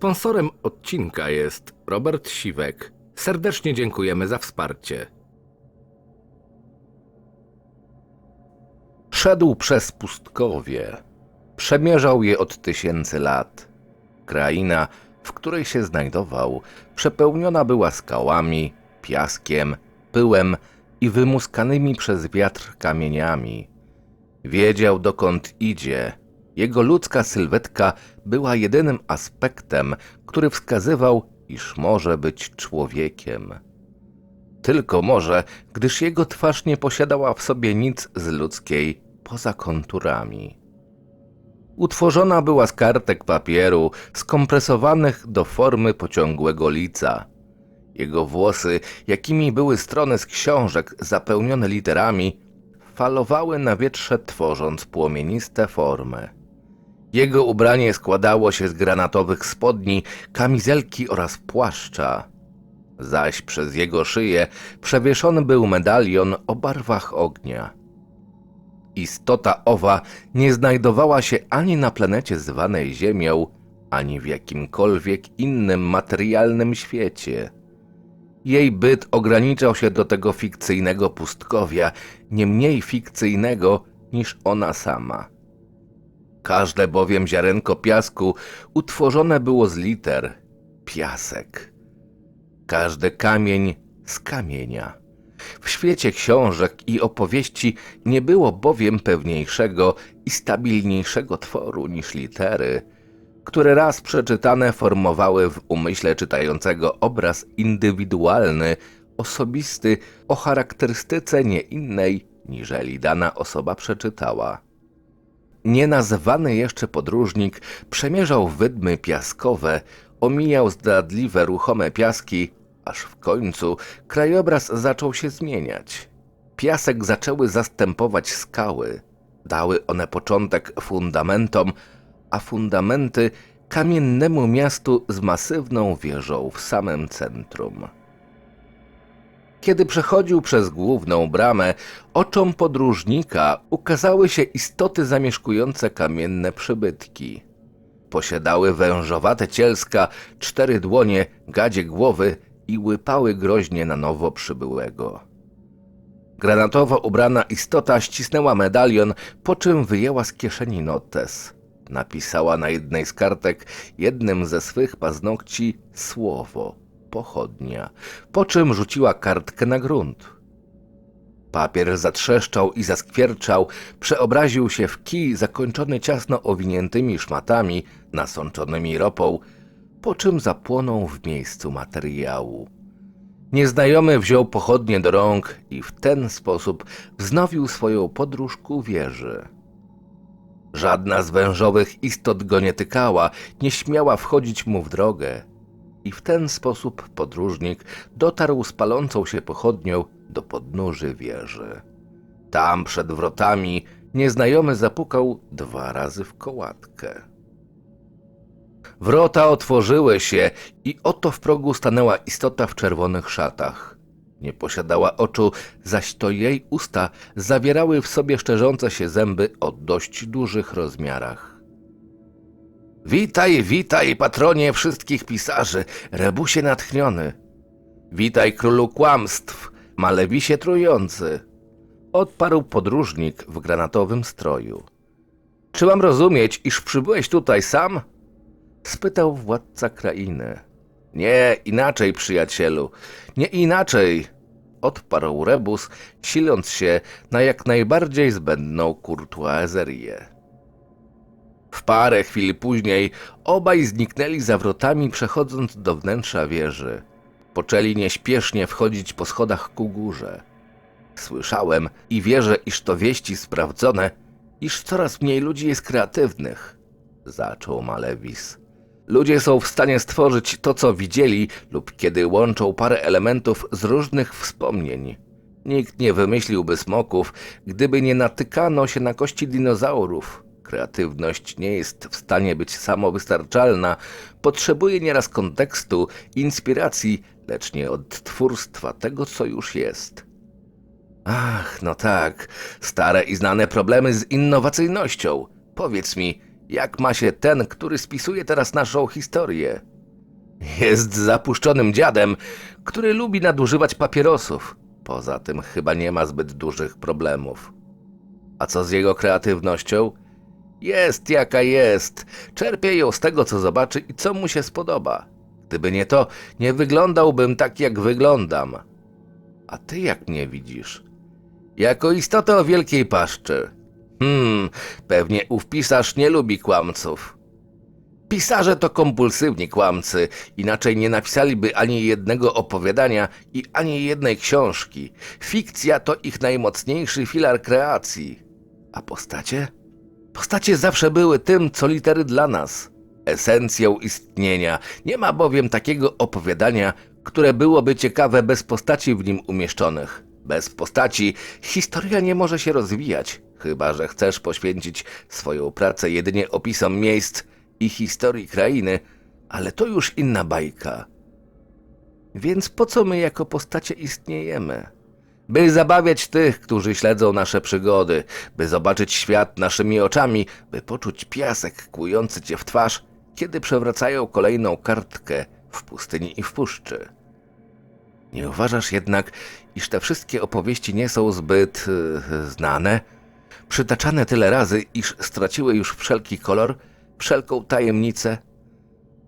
Sponsorem odcinka jest Robert Siwek. Serdecznie dziękujemy za wsparcie. Szedł przez pustkowie. Przemierzał je od tysięcy lat. Kraina, w której się znajdował, przepełniona była skałami, piaskiem, pyłem i wymuskanymi przez wiatr kamieniami. Wiedział dokąd idzie. Jego ludzka sylwetka była jedynym aspektem, który wskazywał, iż może być człowiekiem. Tylko może, gdyż jego twarz nie posiadała w sobie nic z ludzkiej poza konturami. Utworzona była z kartek papieru, skompresowanych do formy pociągłego lica. Jego włosy, jakimi były strony z książek zapełnione literami, falowały na wietrze, tworząc płomieniste formy. Jego ubranie składało się z granatowych spodni, kamizelki oraz płaszcza, zaś przez jego szyję przewieszony był medalion o barwach ognia. Istota owa nie znajdowała się ani na planecie zwanej Ziemią, ani w jakimkolwiek innym materialnym świecie. Jej byt ograniczał się do tego fikcyjnego pustkowia, nie mniej fikcyjnego niż ona sama. Każde bowiem ziarenko piasku utworzone było z liter piasek. Każdy kamień z kamienia. W świecie książek i opowieści nie było bowiem pewniejszego i stabilniejszego tworu niż litery, które raz przeczytane formowały w umyśle czytającego obraz indywidualny, osobisty, o charakterystyce nie innej, niżeli dana osoba przeczytała. Nienazwany jeszcze podróżnik przemierzał wydmy piaskowe, omijał zdradliwe ruchome piaski, aż w końcu krajobraz zaczął się zmieniać. Piasek zaczęły zastępować skały. Dały one początek fundamentom, a fundamenty kamiennemu miastu z masywną wieżą w samym centrum. Kiedy przechodził przez główną bramę, oczom podróżnika ukazały się istoty zamieszkujące kamienne przybytki. Posiadały wężowate cielska, cztery dłonie, gadzie głowy i łypały groźnie na nowo przybyłego. Granatowo ubrana istota ścisnęła medalion, po czym wyjęła z kieszeni notes. Napisała na jednej z kartek jednym ze swych paznokci słowo pochodnia, po czym rzuciła kartkę na grunt. Papier zatrzeszczał i zaskwierczał, przeobraził się w kij zakończony ciasno owiniętymi szmatami, nasączonymi ropą, po czym zapłonął w miejscu materiału. Nieznajomy wziął pochodnie do rąk i w ten sposób wznowił swoją podróż ku wieży. Żadna z wężowych istot go nie tykała, nie śmiała wchodzić mu w drogę. I w ten sposób podróżnik dotarł z palącą się pochodnią do podnóży wieży. Tam przed wrotami nieznajomy zapukał dwa razy w kołatkę. Wrota otworzyły się i oto w progu stanęła istota w czerwonych szatach. Nie posiadała oczu, zaś to jej usta zawierały w sobie szczerzące się zęby o dość dużych rozmiarach. Witaj, witaj, patronie wszystkich pisarzy, rebusie natchniony. Witaj, królu kłamstw, malewisie trujący. Odparł podróżnik w granatowym stroju. Czy mam rozumieć, iż przybyłeś tutaj sam? spytał władca krainy. Nie, inaczej, przyjacielu, nie inaczej, odparł rebus, siląc się na jak najbardziej zbędną kurtuazerię. W parę chwil później obaj zniknęli za wrotami, przechodząc do wnętrza wieży. Poczęli nieśpiesznie wchodzić po schodach ku górze. Słyszałem i wierzę, iż to wieści sprawdzone, iż coraz mniej ludzi jest kreatywnych, zaczął Malewis. Ludzie są w stanie stworzyć to, co widzieli, lub kiedy łączą parę elementów z różnych wspomnień. Nikt nie wymyśliłby smoków, gdyby nie natykano się na kości dinozaurów. Kreatywność nie jest w stanie być samowystarczalna, potrzebuje nieraz kontekstu, inspiracji, lecz nie odtwórstwa tego, co już jest. Ach, no tak, stare i znane problemy z innowacyjnością. Powiedz mi, jak ma się ten, który spisuje teraz naszą historię? Jest zapuszczonym dziadem, który lubi nadużywać papierosów. Poza tym chyba nie ma zbyt dużych problemów. A co z jego kreatywnością? Jest jaka jest. Czerpie ją z tego, co zobaczy i co mu się spodoba. Gdyby nie to, nie wyglądałbym tak, jak wyglądam. A ty jak mnie widzisz? Jako istotę o wielkiej paszczy. Hmm, pewnie ów pisarz nie lubi kłamców. Pisarze to kompulsywni kłamcy, inaczej nie napisaliby ani jednego opowiadania i ani jednej książki. Fikcja to ich najmocniejszy filar kreacji. A postacie? Postacie zawsze były tym, co litery dla nas. Esencją istnienia. Nie ma bowiem takiego opowiadania, które byłoby ciekawe bez postaci w nim umieszczonych. Bez postaci historia nie może się rozwijać, chyba że chcesz poświęcić swoją pracę jedynie opisom miejsc i historii krainy, ale to już inna bajka. Więc po co my jako postacie istniejemy? By zabawiać tych, którzy śledzą nasze przygody, by zobaczyć świat naszymi oczami, by poczuć piasek kłujący cię w twarz, kiedy przewracają kolejną kartkę w pustyni i w puszczy. Nie uważasz jednak, iż te wszystkie opowieści nie są zbyt e, znane? Przytaczane tyle razy, iż straciły już wszelki kolor, wszelką tajemnicę?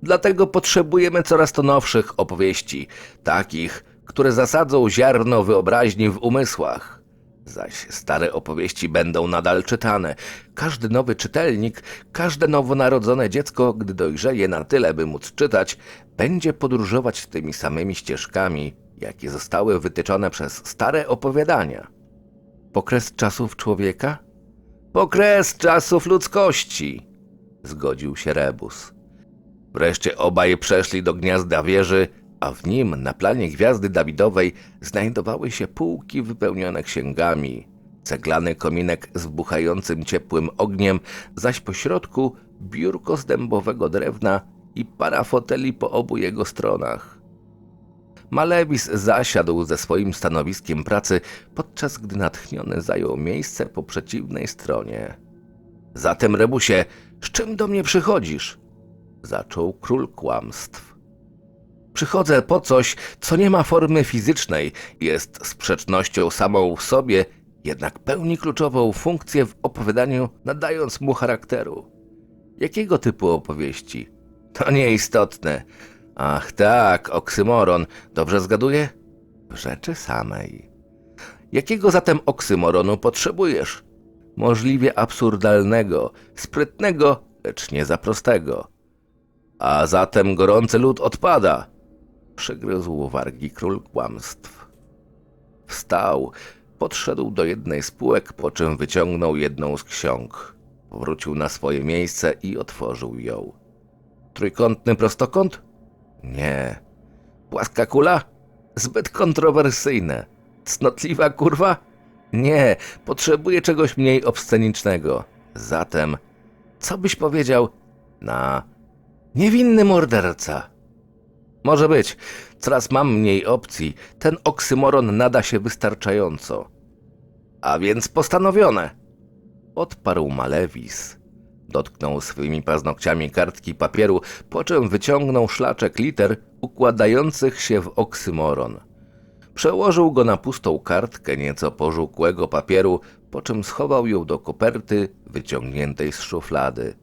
Dlatego potrzebujemy coraz to nowszych opowieści, takich, które zasadzą ziarno wyobraźni w umysłach. Zaś stare opowieści będą nadal czytane. Każdy nowy czytelnik, każde nowonarodzone dziecko, gdy dojrzeje na tyle, by móc czytać, będzie podróżować tymi samymi ścieżkami, jakie zostały wytyczone przez stare opowiadania. Pokres czasów człowieka? Pokres czasów ludzkości, zgodził się Rebus. Wreszcie obaj przeszli do gniazda wieży, a w nim na planie gwiazdy Dawidowej znajdowały się półki wypełnione księgami, ceglany kominek z buchającym ciepłym ogniem, zaś po środku biurko z dębowego drewna i para foteli po obu jego stronach. Malewis zasiadł ze swoim stanowiskiem pracy, podczas gdy natchniony zajął miejsce po przeciwnej stronie. Zatem, Rebusie, z czym do mnie przychodzisz? Zaczął król kłamstw. Przychodzę po coś, co nie ma formy fizycznej, jest sprzecznością samą w sobie, jednak pełni kluczową funkcję w opowiadaniu, nadając mu charakteru. Jakiego typu opowieści? To nieistotne. Ach tak, oksymoron. Dobrze zgaduję? W rzeczy samej. Jakiego zatem oksymoronu potrzebujesz? Możliwie absurdalnego, sprytnego, lecz nie za prostego. A zatem gorący lód odpada. Przygryzł wargi król kłamstw. Wstał, podszedł do jednej z półek, po czym wyciągnął jedną z ksiąg. Powrócił na swoje miejsce i otworzył ją. Trójkątny prostokąt? Nie. Płaska kula? Zbyt kontrowersyjne. Cnotliwa kurwa? Nie, potrzebuję czegoś mniej obscenicznego. Zatem, co byś powiedział na niewinny morderca? Może być. Coraz mam mniej opcji. Ten oksymoron nada się wystarczająco. A więc postanowione. Odparł Malewis. Dotknął swymi paznokciami kartki papieru, po czym wyciągnął szlaczek liter układających się w oksymoron. Przełożył go na pustą kartkę nieco pożółkłego papieru, po czym schował ją do koperty wyciągniętej z szuflady.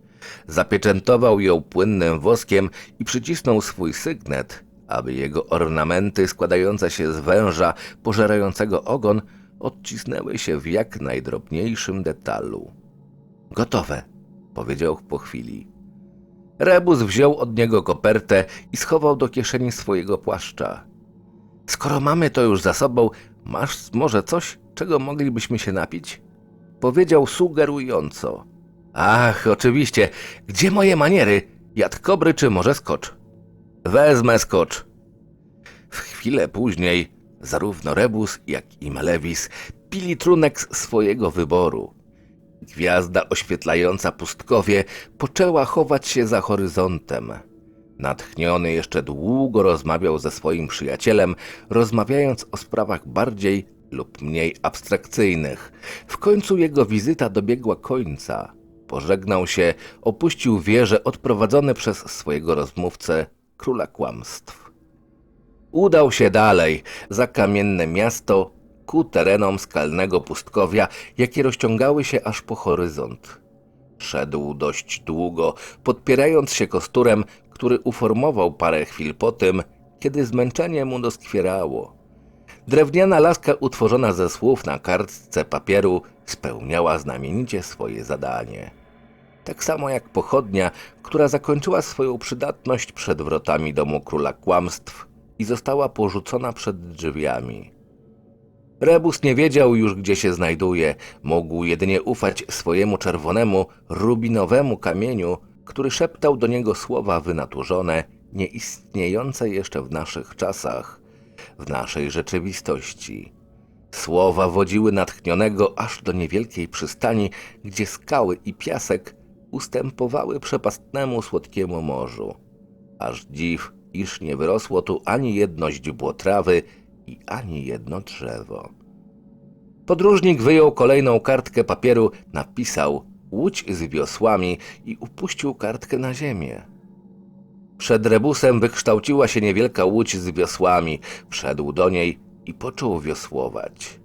Zapieczętował ją płynnym woskiem i przycisnął swój sygnet, aby jego ornamenty składające się z węża pożerającego ogon odcisnęły się w jak najdrobniejszym detalu. Gotowe, powiedział po chwili. Rebus wziął od niego kopertę i schował do kieszeni swojego płaszcza. Skoro mamy to już za sobą, masz może coś, czego moglibyśmy się napić? Powiedział sugerująco. Ach, oczywiście. Gdzie moje maniery? Jad kobry czy może skocz? Wezmę skocz. W chwilę później zarówno Rebus, jak i Malewis pili trunek swojego wyboru. Gwiazda oświetlająca pustkowie poczęła chować się za horyzontem. Natchniony jeszcze długo rozmawiał ze swoim przyjacielem, rozmawiając o sprawach bardziej lub mniej abstrakcyjnych. W końcu jego wizyta dobiegła końca. Pożegnał się, opuścił wieżę odprowadzony przez swojego rozmówcę króla kłamstw. Udał się dalej, za kamienne miasto, ku terenom skalnego pustkowia, jakie rozciągały się aż po horyzont. Szedł dość długo, podpierając się kosturem, który uformował parę chwil po tym, kiedy zmęczenie mu doskwierało. Drewniana laska utworzona ze słów na kartce papieru spełniała znamienicie swoje zadanie. Tak samo jak pochodnia, która zakończyła swoją przydatność przed wrotami domu króla kłamstw i została porzucona przed drzwiami. Rebus nie wiedział już, gdzie się znajduje, mógł jedynie ufać swojemu czerwonemu, rubinowemu kamieniu, który szeptał do niego słowa wynaturzone, nieistniejące jeszcze w naszych czasach, w naszej rzeczywistości. Słowa wodziły natchnionego aż do niewielkiej przystani, gdzie skały i piasek ustępowały przepastnemu słodkiemu morzu. Aż dziw, iż nie wyrosło tu ani jedno źdźbło trawy i ani jedno drzewo. Podróżnik wyjął kolejną kartkę papieru, napisał łódź z wiosłami i upuścił kartkę na ziemię. Przed rebusem wykształciła się niewielka łódź z wiosłami. Wszedł do niej i począł wiosłować.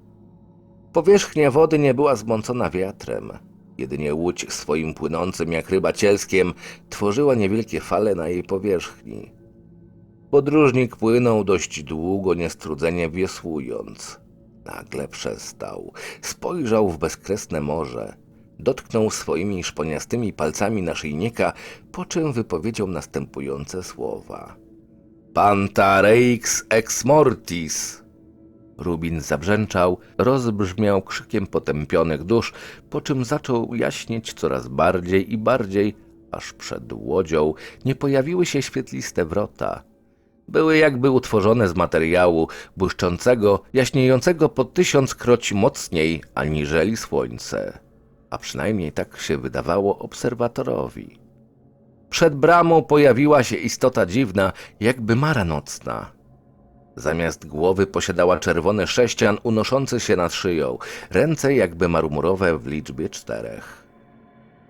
Powierzchnia wody nie była zmącona wiatrem. Jedynie łódź swoim płynącym jak ryba cielskiem tworzyła niewielkie fale na jej powierzchni. Podróżnik płynął dość długo, niestrudzenie wiosłując. Nagle przestał, spojrzał w bezkresne morze, dotknął swoimi szponiastymi palcami naszyjnika, po czym wypowiedział następujące słowa. Pantareix ex mortis. Rubin zabrzęczał, rozbrzmiał krzykiem potępionych dusz, po czym zaczął jaśnieć coraz bardziej i bardziej, aż przed łodzią nie pojawiły się świetliste wrota. Były jakby utworzone z materiału błyszczącego, jaśniejącego po tysiąckroć mocniej aniżeli słońce. A przynajmniej tak się wydawało obserwatorowi. Przed bramą pojawiła się istota dziwna, jakby mara nocna. Zamiast głowy posiadała czerwony sześcian unoszący się nad szyją, ręce jakby marmurowe w liczbie czterech.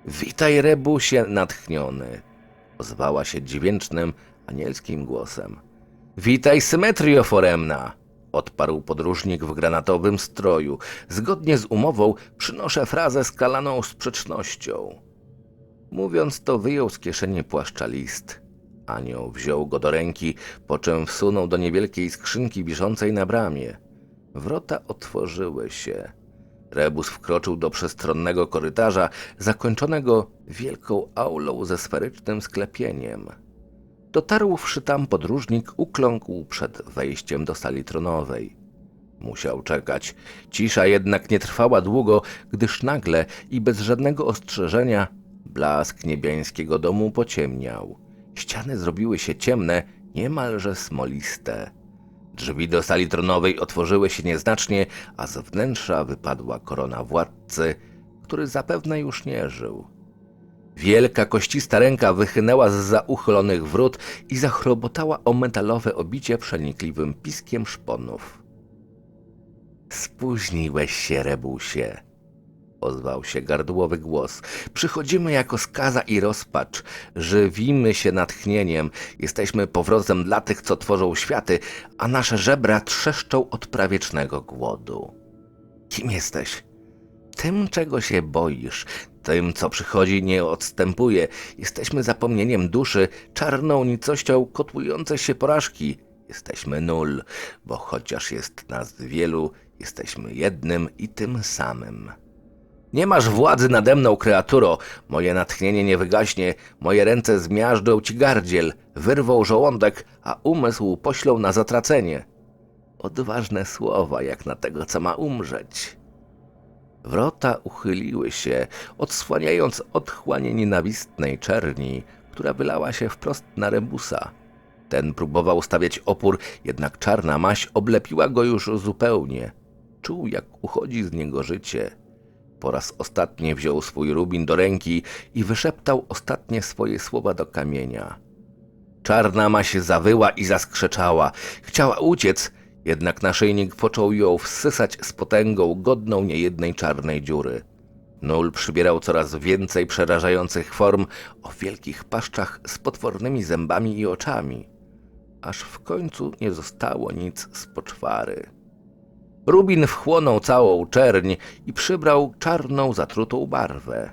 Witaj, Rebusie natchniony, ozwała się dźwięcznym, anielskim głosem. Witaj, Symetrio Foremna, odparł podróżnik w granatowym stroju. Zgodnie z umową przynoszę frazę skalaną sprzecznością. Mówiąc to, wyjął z kieszeni płaszcza list. Anioł wziął go do ręki, po czym wsunął do niewielkiej skrzynki wiszącej na bramie. Wrota otworzyły się. Rebus wkroczył do przestronnego korytarza, zakończonego wielką aulą ze sferycznym sklepieniem. Dotarłszy tam podróżnik ukląkł przed wejściem do sali tronowej. Musiał czekać. Cisza jednak nie trwała długo, gdyż nagle i bez żadnego ostrzeżenia blask niebiańskiego domu pociemniał. Ściany zrobiły się ciemne, niemalże smoliste. Drzwi do sali tronowej otworzyły się nieznacznie, a z wnętrza wypadła korona władcy, który zapewne już nie żył. Wielka koścista ręka wychynęła z za uchylonych wrót i zachrobotała o metalowe obicie przenikliwym piskiem szponów. Spóźniłeś się, Rebusie, ozwał się gardłowy głos. Przychodzimy jako skaza i rozpacz. Żywimy się natchnieniem. Jesteśmy powrotem dla tych, co tworzą światy, a nasze żebra trzeszczą od prawiecznego głodu. Kim jesteś? Tym, czego się boisz, tym, co przychodzi, nie odstępuje. Jesteśmy zapomnieniem duszy, czarną nicością kotłującej się porażki. Jesteśmy nul, bo chociaż jest nas wielu, jesteśmy jednym i tym samym. Nie masz władzy nade mną, kreaturo. Moje natchnienie nie wygaśnie, moje ręce zmiażdżą ci gardziel, wyrwą żołądek, a umysł poślą na zatracenie. Odważne słowa, jak na tego, co ma umrzeć. Wrota uchyliły się, odsłaniając otchłanie nienawistnej czerni, która wylała się wprost na Rebusa. Ten próbował stawiać opór, jednak czarna maś oblepiła go już zupełnie. Czuł, jak uchodzi z niego życie. Po raz ostatni wziął swój rubin do ręki i wyszeptał ostatnie swoje słowa do kamienia. Czarna maś zawyła i zaskrzeczała. Chciała uciec, jednak naszyjnik począł ją wsysać z potęgą godną niejednej czarnej dziury. Nul przybierał coraz więcej przerażających form o wielkich paszczach z potwornymi zębami i oczami. aż w końcu nie zostało nic z poczwary. Rubin wchłonął całą czerń i przybrał czarną, zatrutą barwę.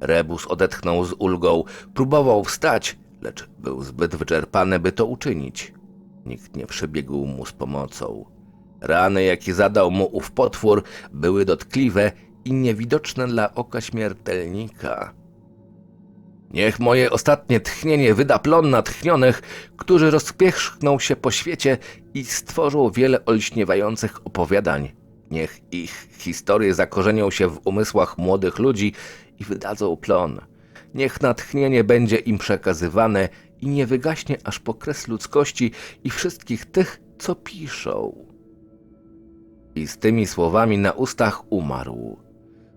Rebus odetchnął z ulgą, próbował wstać, lecz był zbyt wyczerpany, by to uczynić. Nikt nie przybiegł mu z pomocą. Rany, jakie zadał mu ów potwór, były dotkliwe i niewidoczne dla oka śmiertelnika. Niech moje ostatnie tchnienie wyda plon natchnionych, którzy rozpierzchną się po świecie i stworzą wiele olśniewających opowiadań. Niech ich historie zakorzenią się w umysłach młodych ludzi i wydadzą plon. Niech natchnienie będzie im przekazywane i nie wygaśnie aż po kres ludzkości i wszystkich tych, co piszą. I z tymi słowami na ustach umarł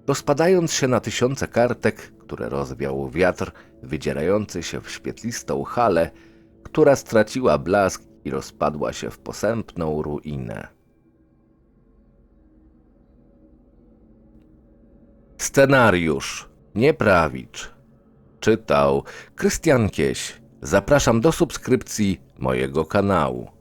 rozpadając się na tysiące kartek, które rozwiał wiatr, wydzierający się w świetlistą halę, która straciła blask i rozpadła się w posępną ruinę. Scenariusz Nieprawicz Czytał Krystian Kieś. Zapraszam do subskrypcji mojego kanału.